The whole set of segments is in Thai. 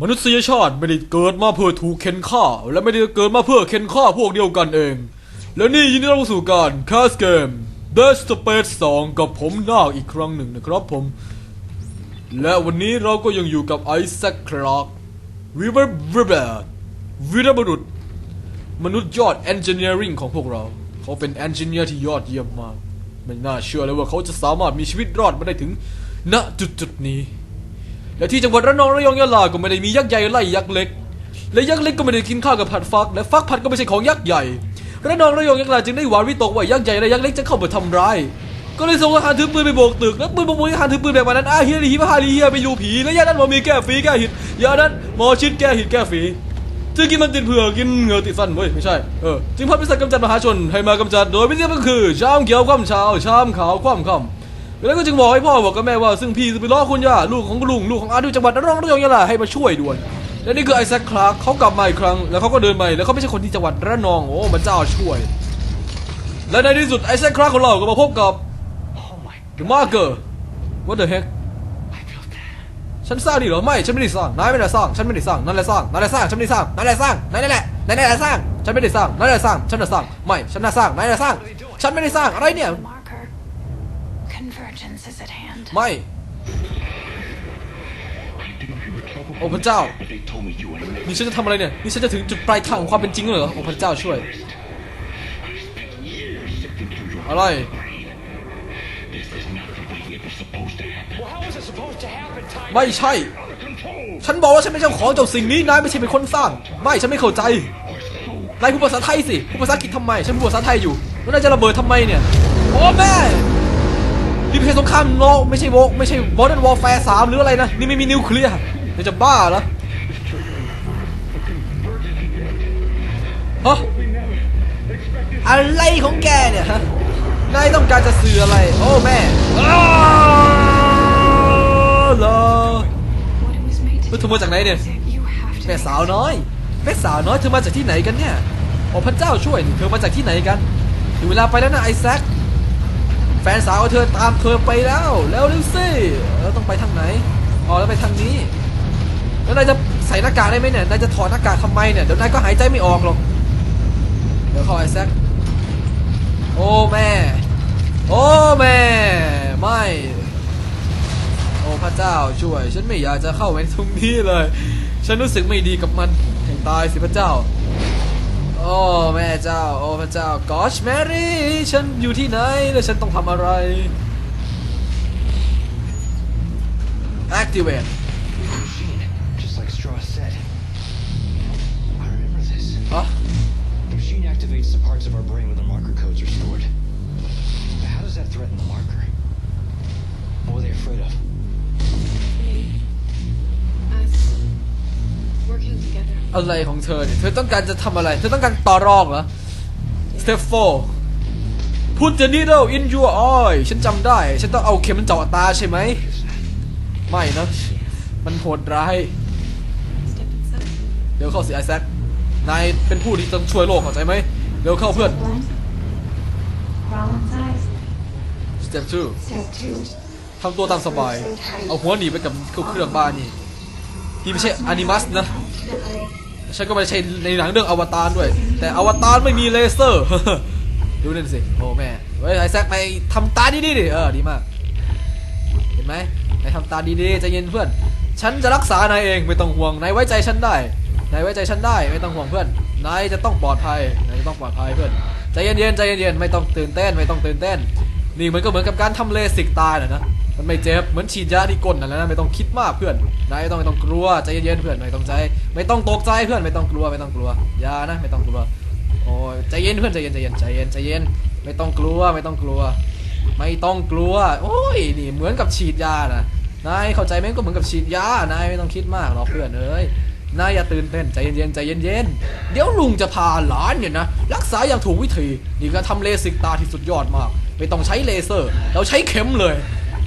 มนุษยชาติไม่ได้เกิดมาเพื่อถูกเค้นฆ่า และไม่ได้เกิดมาเพื่อเค้นฆ่าพวกเดียวกันเอง และนี่ยินดีต้อนรับสู่การคาสเกม The Space 2 กับผมนาคอีกครั้งหนึ่งนะครับผม และวันนี้เราก็ยังอยู่กับไอแซคคลาร์กวิเวอร์บร์วีรบุรุษ มนุษย์ยอด Engineering ของพวกเรา เขาเป็น Engineer ที่ยอดเยี่ยมมาก ไม่น่าเชื่อเลยว่าเขาจะสามารถมีชีวิตรอดมาได้ถึงณจุดจุดนี้ และที่จังหวัดระนองระยองยะลาก็ไม่ได้มียักษ์ใหญ่ไล่ยักษ์เล็ก และยักษ์เล็กก็ไม่ได้กินข้าวกับผัดฟัก และฟักผัดก็ไม่ใช่ของยักษ์ใหญ่ระนองระยองยะลาจึงได้หวานวิตกว่ายักษ์ใหญ่และยักษ์เล็กจะเข้ามาทำร้ายก็เลยส่งทหารถือปืนไปโบกตึก และปืนบกมือทหารถือปืนแบบวันนั้นอาเฮียลีฮิบาฮาลีเฮียไปดูผี และยานั้นหมอมีแก้ฝีแก้หิดยานั้นหมอชิดแก้หิดแก้ฝีจึงกินมันติดเผือกกินเหงือติดฟันเว้ยไม่ใช่ เออ จึงพัดพิสัยกำจัดมหาชนให้มากำจัดโดยวิธีก็คือชามเขียวคว่ำช้าชามขาวคว่ำค่ำ แล้วก็จึงบอกให้พ่อบอกกับแม่ว่าซึ่งพี่จะไปล้อคุณย่าลูกของลุงลูกของอาดูจังหวัดระนองระยองยะลาให้มาช่วยด่วนและนี่คือไอแซคคลาร์กเขากลับมาอีกครั้ง แล้วเขาก็เดินไปแล้วเขาไม่ใช่คนที่จังหวัดระนองโอ้มันเจ้าช่วย และในที่สุดไอแซคคลาร์กของเราก็มาพบกับ Oh my The Marker What the heck I built that. ฉันสร้างดิเหรอไม่ฉันไม่ได้สร้างนายไม่ได้สร้างฉันไม่ได้สร้างนั่นแหละสร้างนั่นแหละสร้างฉันไม่ได้สร้างนั่นแหละสร้างนั่นแหละนั่นแหละสร้างฉันไม่ได้สร้างนั่นแหละสร้างฉันน่ะสร้างไม่ฉันน่ะสร้างนายน่ะสร้าง ฉันไม่ได้สร้างอะไรเนี่ย Marker. Convergence is at hand. ไม่ โอ้พระเจ้า But they told me you were in the นี่ฉันจะทำอะไรเนี่ย นี่ฉันจะถึงจุดปลายทางของความเป็นจริงแล้วเหรอ โอ้พระเจ้าช่วย years sifting through your อะไร This is not the way it was supposed to happen. Well, how was it supposed to happen, Ty? ไม่ใช่ Out of control. ฉันบอกว่าฉันเป็นเจ้าของเจ้าสิ่งนี้ นายไม่ใช่เป็นคนสร้าง ไม่ ฉันไม่เข้าใจ นายพูดภาษาไทยสิ พูดภาษาอังกฤษทำไม ฉันพูดภาษาไทยอยู่แล้วนายจะระเบิดทำไมเนี่ย โอ้แม่ นี่ไม่ใช่สงครามโลกไม่ใช่โวไม่ใช่ Modern Warfare 3หรืออะไรนะ นี่ไม่มีนิวเคลียร์นายจะบ้าเหรอฮะอะไรของแกเนี่ยฮะนายต้องการจะสื่ออะไร โอ้แม่อ้วเหรอเธอมาจากไหนเนี่ยแม่สาวน้อยแม่สาวน้อยเธอมาจากที่ไหนกันเนี่ยโอ้พระเจ้าช่วยเธอมาจากที่ไหนกันถึงเวลาไปแล้วนะไอแซค แฟนสาวเธอตามเธอไปแล้วแล้วเร็วสิแล้วต้องไปทางไหนอ๋อแล้วไปทางนี้ แล้วนายจะใส่หน้ากากได้ไหมเนี่ยนายจะถอดหน้ากากทำไมเนี่ยเดี๋ยวนายก็หายใจไม่ออกหรอกเดี๋ยวเข้าไอแซคโอ้แม่ โอ้แม่ ไม่ โอ้พระเจ้าช่วย ฉันไม่อยากจะเข้าไปตรงนี้เลย ฉันรู้สึกไม่ดีกับมันให้ตายสิพระเจ้า โอ้แม่เจ้า โอ้พระเจ้ากอชแมรี่ ฉันอยู่ที่ไหน และฉันต้องทำอะไร activate Machine, just like Straw said. I remember this. อ๋อ The machine activates the parts of our brain where the marker codes are stored. But how does that threaten the marker? What were they afraid of? อะไรของเธอเนี่ย เธอต้องการจะทำอะไร เธอต้องการต่อรองเหรอ step four put the needle in your eye ฉันจำได้ ฉันต้องเอาเข็มเจาะตาใช่ไหม ไม่นะ มันโหดร้าย เดี๋ยวเข้าสิไอแซคนายเป็นผู้ที่ต้องช่วยโลกเข้าใจไหม เดี๋ยวเข้าเพื่อน One. Crawl inside. step two Step two. ทำตัวตามสบาย เอาหัวหนีไปกับเครื่องบ้านนี่ที่ไม่ใช่อนิมัสนะ ฉันก็ไม่ใช่ในหนังเรื่องอวตารด้วย แต่อวตารไม่มีเลเซอร์ ดูนั่นสิ โอ้แม่เฮ้ยไอแซคไปทำตาดีๆดิเออดีมาก เห็นไหมนายทำตาดีๆใจเย็นเพื่อน ฉันจะรักษานายเองไม่ต้องห่วงนายไว้ใจฉันได้นายไว้ใจฉันได้ไม่ต้องห่วงเพื่อนนายจะต้องปลอดภัยนายจะต้องปลอดภัยเพื่อนใจเย็นๆใจเย็นๆไม่ต้องตื่นเต้นไม่ต้องตื่นเต้น นี่มันก็เหมือนกับการทำเลสิกตายนะนะ มันไม่เจ็บ เหมือนฉีดยาที่ก้นนั่นแหละนะไม่ต้องคิดมากเพื่อนนายไม่ต้องไม่ต้องกลัวใจเย็นๆเพื่อนไม่ต้องใจ ไม่ต้องตกใจเพื่อนไม่ต้องกลัวไม่ต้องกลัวยานะไม่ต้องกลัวโอ้ยใจเย็นเพื่อนใจเย็นใจเย็นใจเย็นใจเย็นไม่ต้องกลัวไม่ต้องกลัว ไม่ต้องกลัว โอ้ยนี่เหมือนกับฉีดยานะนายเข้าใจไหมก็เหมือนกับฉีดยานายไม่ต้องคิดมากหรอกเพื่อนเอ้ยนายอย่าตื่นเต้นใจเย็นๆใจเย็นๆเดี๋ยวลุงจะพาหลานเนี่ยนะรักษาอย่างถูกวิธีนี่ก็ทำเลสิกตาที่สุดยอดมาก ไม่ต้องใช้เลเซอร์ เราใช้เข็มเลย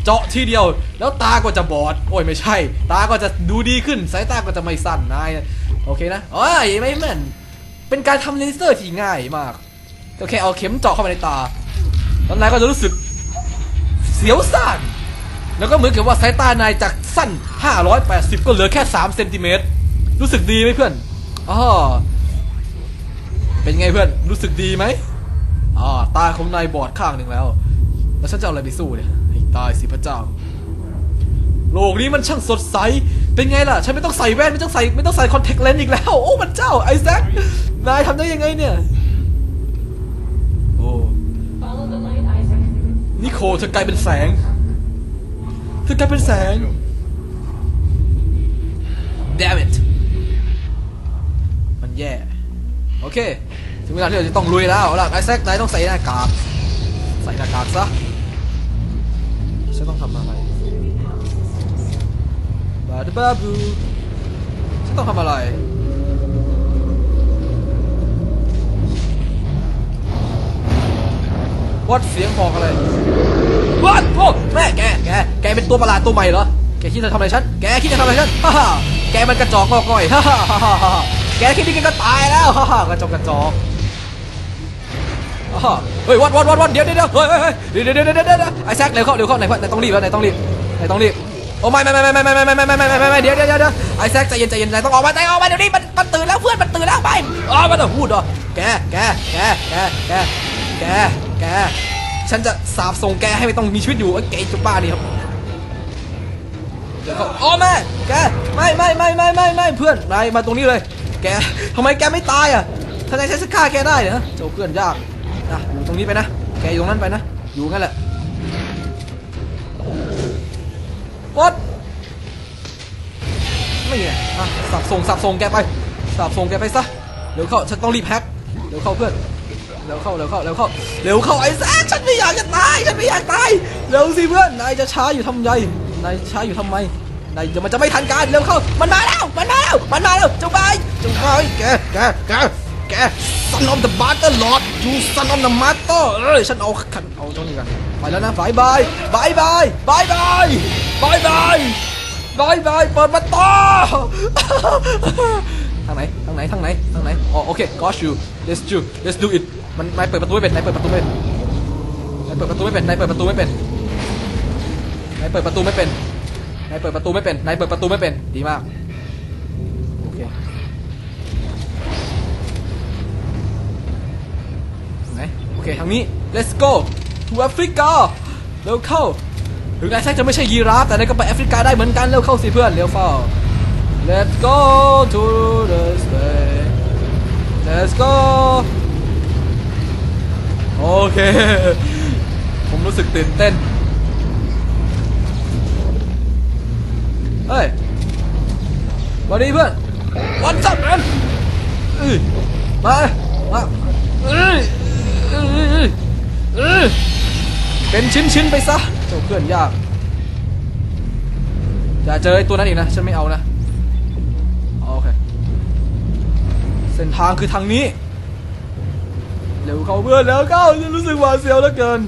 เจาะทีเดียว แล้วตาก็จะบอด โอ้ยไม่ใช่ ตาก็จะดูดีขึ้น สายตาก็จะไม่สั้นนายโอเคนะโอ้ยไม่แม่นเป็นการทำเลเซอร์ที่ง่ายมากก็แค่เอาเข็มเจาะเข้าไปในตาแล้วนายก็จะรู้สึกเสียวสั่นแล้วก็เหมือนกับว่าสายตานายจากสั้น 580 ก็เหลือแค่ 3 เซนติเมตร รู้สึกดีไหมเพื่อนอ๋อเป็นไงเพื่อน รู้สึกดีไหม อ่าตาของนายบอดข้างหนึ่งแล้ว แล้วฉันจะเอาอะไรไปสู้เนี่ยให้ตายสิพระเจ้า โลกนี้มันช่างสดใส เป็นไงล่ะ ฉันไม่ต้องใส่แว่นไม่ต้องใส่ไม่ต้องใส่คอนแทคเลนส์อีกแล้ว โอ้พระเจ้าไอแซคนายทำได้ยังไงเนี่ย โอ้ นิโคเธอกลายเป็นแสง เธอกลายเป็นแสง damn it มันแย่ โอเค ถึงเวลาที่เราจะต้องลุยแล้วล่ะไอแซคนายต้องใส่หน้ากากใส่หน้ากากซะฉันต้องทำอะไรบาดบาบูฉันต้องทำอะไรวัดเสียงบอกอะไรวัดโอ้แม่แกแกแกเป็นตัวประหลาดตัวใหม่เหรอแกคิดจะทำอะไรฉันแกคิดจะทำอะไรฉันฮ่าฮ่าแกมันกระจอกงอกง่อยฮ่าฮ่าฮ่าฮ่าฮ่าแกคิดดีแกก็ตายแล้วฮ่าฮ่ากระจอกกระจอก อ่าเฮ้ยวัดวัดวัดวัดเดี๋ยวเดี๋ยวเดี๋ยวเฮ้ยเฮ้ยเฮ้ยเดี๋ยวเดี๋ยวเดี๋ยวเดี๋ยวเดี๋ยวไอ้แซคเร็วเข้าเร็วเข้าไหนไหนต้องรีบแล้วไหนต้องรีบไหนต้องรีบโอ้ไม่ไม่ไม่ไม่ไม่ไม่ไม่ไม่ไม่ไม่ไม่ไม่ไม่เดี๋ยวเดี๋ยวเดี๋ยวไอ้แซคใจเย็นใจเย็นใจต้องออกมาใจออกมาเดี๋ยวนี้มันมันตื่นแล้วเพื่อนมันตื่นแล้วไปอ๋อมันต้อพูดเหรอแกแกแกแกแกแกแกฉันจะสาบส่งแกให้ไม่ต้องมีชีวิตอยู่ไอ้แกจุบ้านี่ครับเดี๋ยวเขาโอ้แม่แกไม่ไม่ไม่ไม่ไม่ไม่เพื่อนนายมาตรงนี้เลย แกทำไมแกไม่ตายอะทนายใช้สฆ่าแกได้เหรอเจ้าเพื่อนยาก นะอยู่ตรงนี้ไปนะ แกอยู่นั้นไปนะ อยู่งั้นแหละวัดไม่ไงอะสับส่งสับส่งแกไป สับส่งแกไปซะเร็วเข้าฉันต้องรีบแพ็คเร็วเข้าเพื่อนเร็วเข้าเร็วเข้าเร็วเข้าเร็วเข้าไอ้แซฉันไม่อยากจะตายฉันไม่อยากตายเร็วสิเพื่อนนายจะช้าอยู่ทำไมนายช้าอยู่ทำไมนายจะมันจะไม่ทันการเร็วเข้ามันมาแล้วมันมาแล้วมันมาแล้วจ้าบายเจ้าบายแกแกแก แก son of the butter lord you son of the master เอ้ยฉันเอาขันเอาเจ้านี่กันไปแล้วนะบายบายบายบายบายบายบายบายบายบายเปิดประตูทางไหนทางไหนทางไหนทางไหนอ๋อโอเค got you let's do let's do it มันนายเปิดประตูไม่เป็นนายเปิดประตูไม่เป็นนายเปิดประตูไม่เป็นนายเปิดประตูไม่เป็นนายเปิดประตูไม่เป็นนายเปิดประตูไม่เป็นนายเปิดประตูไม่เป็นดีมาก เคทางนี้ let's go to Africa เร็วเข้าถึงนายแท้จะไม่ใช่ยีราฟแต่นายก็ไปแอฟริกาได้เหมือนกันเร็วเข้าสิเพื่อนเร็วเฝ้า Let's go to the space Let's go โอเค ผมรู้สึกตื่นเต้นเฮ้ยวัสดีเพื่อน What's up man เอ้ยมา มา เป็นชิ้นๆไปซะเจ้าเพื่อนยากอย่าเจอไอ้ตัวนั้นอีกนะ ฉันไม่เอานะโอเคเส้นทางคือทางนี้เร็วเข้าเพื่อนแล้วเข้าฉันรู้สึกหวาดเสียวเหลือเกิน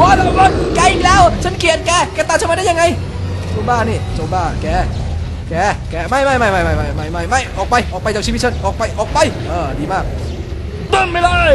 ว้าวแล้วแกอีกแล้ว ฉันเกลียดแกแกตาฉันมาได้ยังไงโจบ้านี่โจบ้าแกแกแกไม่ไม่ไม่ไม่ไม่ไม่ไม่ไม่ไม่ออกไปออกไปจากชีวิตฉันออกไปออกไปเออดีมากต้นไปเลย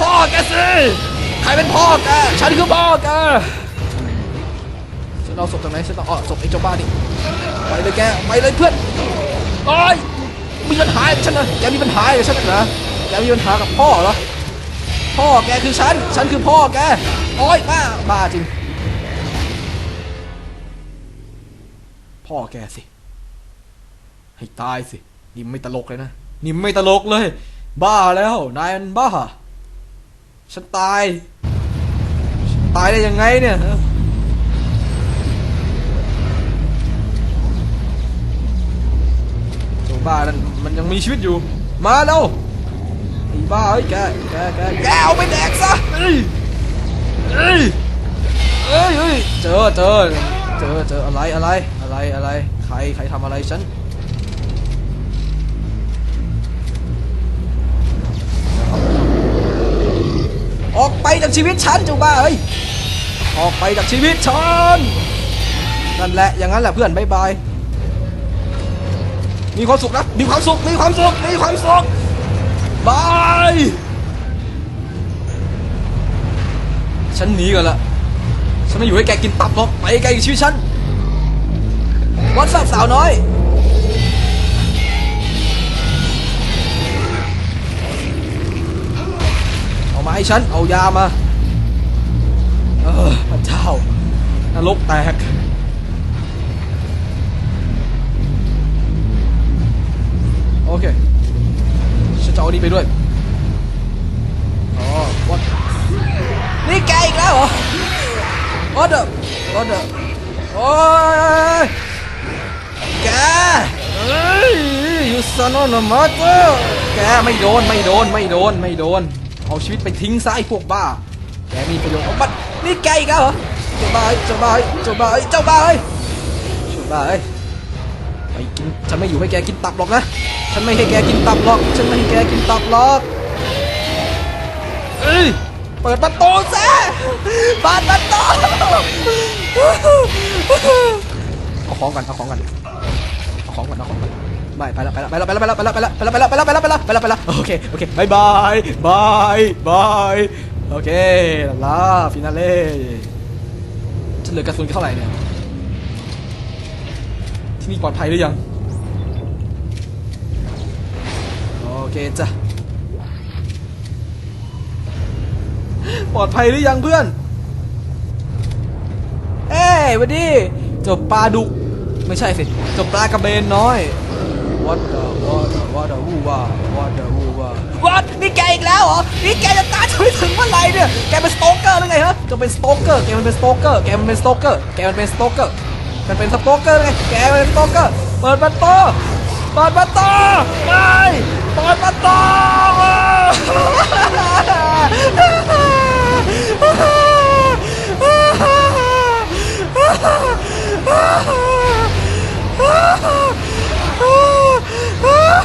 พ่อแกสิใครเป็นพ่อแกฉันคือพ่อแกฉันเอาศพจากไหนฉันต้องเอาศพไอ้เจ้าบ้านี่ไปเลยแกไปเลยเพื่อนโอ้ยมีปัญหาฉันนะแกมีปัญหากับฉันเหรอแกมีปัญหากับพ่อเหรอพ่อแกคือฉันฉันคือพ่อแกโอ้ยบ้าบ้าจริง พ่อแกสิ ให้ตายสินี่ไม่ตลกเลยนะนี่ไม่ตลกเลย บ้าแล้วนายมันบ้า ฉันตายฉันตายได้ยังไงเนี่ยฮะเจ้าบ้านั่นมันยังมีชีวิตอยู่ มาแล้วไอ้บ้าเฮ้ยแกแกแกแกเอาไปแดกซะเอ้ยเอ้ยเอเอ้ยเอ้ยเจอเจอเจอเจออะไรอะไรอะไรอะไร ใครใครทำอะไรฉัน ไปจากชีวิตฉันจ้าบ้าเอ้ยออกไปจากชีวิตฉันนั่นแหละอย่างนั้นแหละเพื่อนบายบายมีความสุขนะมีความสุขมีความสุขมีความสุขบายฉันหนีกันละฉันไม่อยู่ให้แกกินตับหรอกไปไกลชีวิตฉันวัดสับสาวน้อย มาให้ฉัน เอายามา เออพระเจ้านรกแตก โอเค ฉันจะเอานี้ไปด้วย อ๋อวัดนี่แกอีกแล้วเหรอโอ้เดอโอ้เดอโอ้ยแกเอ้ยยูซานอนมาเตอร์แกไม่โดน ไม่โดน ไม่โดน ไม่โดน เอาชีวิตไปทิ้งซะไอ้พวกบ้า แกมีประโยชน์เอาบัดนี่แกอีกแล้วเหรอเจ้าบ้าเอ้ยเจ้าบ้าเอ้ยเจ้าบ้าเอ้ยเจ้าบ้าเอ้ยเจ้าบ้ายไปกินฉันไม่อยู่ให้แกกินตับหรอกนะ ฉันไม่ให้แกกินตับหรอก ฉันไม่ให้แกกินตับหรอกเอ้ยเปิดประตูซะเปิดประตูเอาของกันเอาของกันเอาของกันเอาของกัน ไม่ไปแล้วไปแล้วไปแล้วไปแล้วไปแล้วไปแล้วไปแล้วไปแล้วไปแล้วไปแล้วไปแล้วไปแล้วไปแล้วโอเคโอเคบายบายบายบายโอเคลาฟินาเล่เหลือกระสุนเท่าไหร่เนี่ยที่นี่ปลอดภัยหรือยังโอเคจ้ะปลอดภัยหรือยังเพื่อน เอ้ยวันดีเจบปลาดุก ไม่ใช่สิ จบปลากระเบนน้อย what the what the what the วูว่า what the วูว่า what นี่แกอีกแล้วเหรอ นี่แกจะตามฉันไปถึงเมื่อไหร่เนี่ย แกเป็นสโตเกอร์หรือไงฮะจะเป็นสโตเกอร์ แกมันเป็นสโตเกอร์ แกมันเป็นสโตเกอร์ แกมันเป็นสโตเกอร์มันเป็นสโตเกอร์ไง แกมันเป็นสโตเกอร์ เปิดประตูเปิดประตูไปเปิดประตู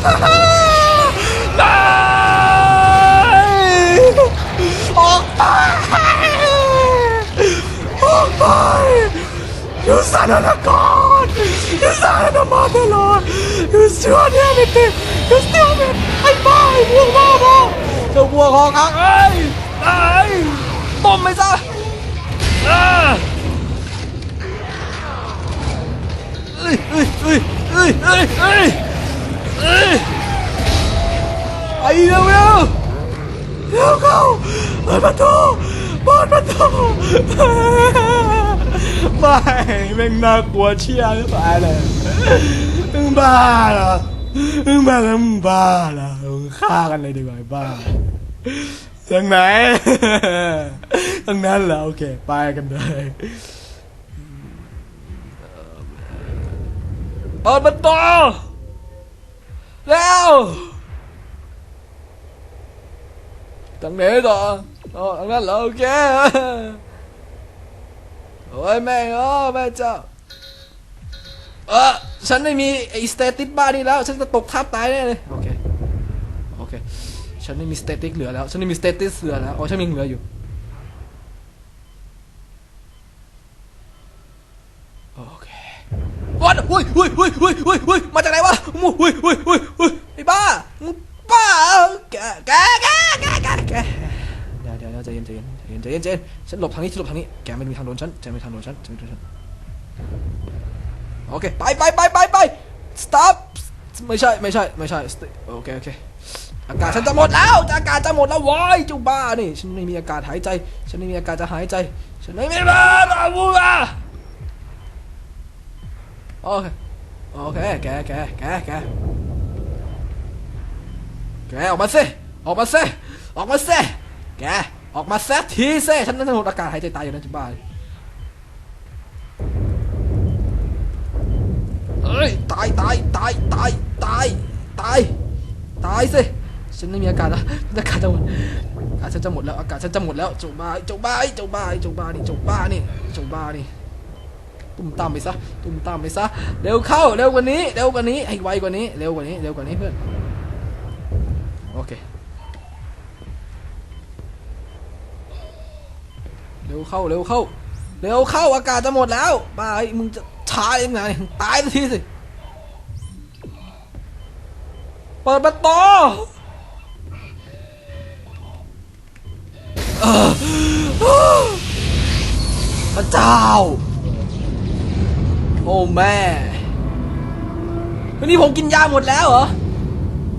ออกไปออกไปยูสานานากอนยูสานานมาตลอดยูสชัวร์เนี่ยไม่เป็นยูสเตียวเป็นไอ้บ้าไอ้พวกบ้าบ้าเจ้าบัวของอักเอ้ยไอ้ต้มไปซะอ่าเอ้ยเอ้ยเอ้ยเอ้ยเอ้ยเอ้ยเอ้ย ไอ้เร็วเร็วเร็วเข้าเปิดประตูเปิดประตูไม่แม่งน่ากลัวเชี่ยหรือเปล่าเลยมึงบ้าเหรอมึงบ้าแล้วมึงบ้าเหรอมึงฆ่ากันเลยดีกว่าบ้าทางไหนทางนั้นเหรอโอเคไปกันเลยเปิดประตู แล้วทางไหนต่ออ๋อทางนั้นเหรอโอเคโอ้ยแม่งอ๋อแม่เจ้าเออฉันไม่มีไอ้สเตติสบ้านี่แล้ว ฉันจะตกทับตายแน่เลยโอเคโอเคฉันไม่มีสเตติสเหลือแล้ว ฉันไม่มีสเตติสเหลือแล้วอ๋อฉันมีเหลืออยู่โอเควันอุ้ยอุ้ยอุ้ยอุ้ยอุ้ยอุ้ยมาจากไหนวะอุ้ยอุ้ยอุ้ยอุ้ยอุ้ยไอ้บ้ามึงบ้าเหรอแกแกแกแกแกแกเดี๋ยวเดี๋ยวเดี๋ยวใจ เย็นใจเย็นใจเย็นเจนฉันหลบทางนี้ฉันหลบทางนี้แกไม่มีทางโดนฉันแกไม่มีทางโดนฉันแกไม่มีทางโดนฉันโอเคไปไปไปไปไป stop ไม่ใช่ไม่ใช่ไม่ใช่โอเคโอเคอากาศฉันจะหมดแล้วอากาศจะหมดแล้ววายจ้าบ้านี่ฉันไม่มีอากาศหายใจ ฉันไม่มีอากาศจะหายใจฉันไม่มีบ้าบ้าบูบ้าโอเคโอเคแกแกแกแกแกออกมาสิออกมาสิออกมาสิแก ออกมาแซะทีสิฉันนั่นหมดอากาศหายใจตายอยู่นะจะบ้าเอ้ยตายตายตายตายตายตายตายสิฉันไม่มีอากาศแล้วอากาศจะหมดอากาศฉันจะหมดแล้วอากาศฉันจะหมดแล้วเจ้าบ้าเจ้าบ้าเจ้าบ้าเจ้าบ้านี่เจ้าบ้านี่เจ้าบ้านี่ตุ้มตามไปซะตุ้มตามไปซะเร็วเข้าเร็วกว่านี้เร็วกว่านี้ให้ไวกว่านี้เร็วกว่านี้เร็วกว่านี้เพื่อนโอเค เร็วเข้าเร็วเข้าเร็วเข้าอากาศจะหมดแล้วบ้าไอ้มึงจะช้ายังไงตายสักทีสิเปิดประตูพระเจ้า โอ้แม่วันนี้ผมกินยาหมดแล้วเหรอ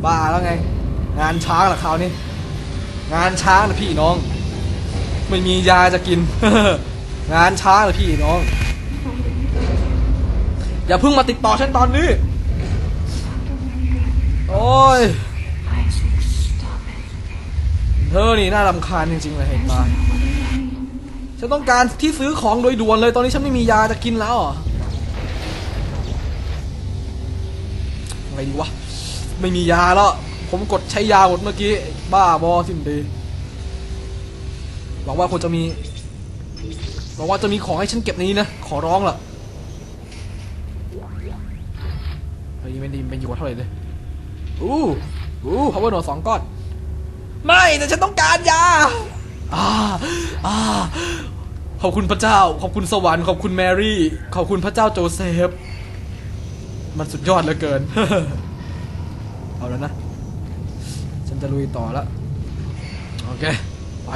บ้าแล้วไง งานช้างเหรอคราวนี้ งานช้างนะพี่น้อง ไม่มียาจะกิน งานช้างนะพี่น้อง อย่าเพิ่งมาติดต่อฉันตอนนี้ โอ้ย เธอนี่น่ารำคาญจริง ๆ เลยเห็นมาฉันต้องการที่ซื้อของโดยด่วนเลย ตอนนี้ฉันไม่มียาจะกินแล้วเหรอไงดีวะ ไม่มียาแล้ว ผมกดใช้ยาหมดเมื่อกี้ บ้าบอสิ้นดี หวังว่าคนจะมีหวังว่าจะมีของให้ฉันเก็บในนี้นะ ขอร้องล่ะเฮ้ยไม่ดีไม่อยู่ว่าเท่าไหร่เลยอู้อู้พาวเวอร์โนสองก้อน ไม่แต่ฉันต้องการยาอ่าอ่าขอบคุณพระเจ้า ขอบคุณสวรรค์ ขอบคุณแมรี่ ขอบคุณพระเจ้าโจเซฟ มันสุดยอดเหลือเกิน เอาแล้วนะ ฉันจะลุยต่อล้วโอเค ไป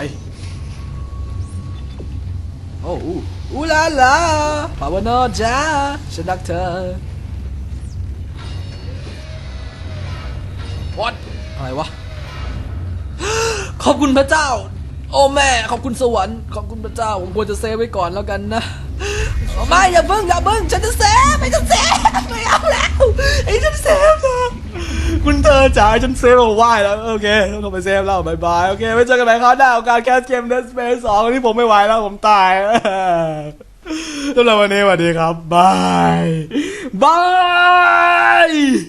โอ้อูอูลาลาปาวโนจ้าฉันรักเธอ What อะไรวะ ขอบคุณพระเจ้า โอ้แม่ ขอบคุณสวรรค์ ขอบคุณพระเจ้า ผมควรจะเซฟไว้ก่อนแล้วกันนะไม่อย่าเพิ่งอย่าเพิ่งฉันจะเซฟไม่จะเซฟไม่เอาแล้วไอ้ฉันเซฟนะ คุณเธอจ๋าฉันเซฟเอาไหว้แล้ว โอเคต้องไปเซฟแล้วบายบาย โอเค ไว้เจอกันใหม่คราวหน้าของการแคสเกมเดสเปซสองที่ผมไม่ไหวแล้วผมตายสำหรับวันนี้สวัสดีครับบายบาย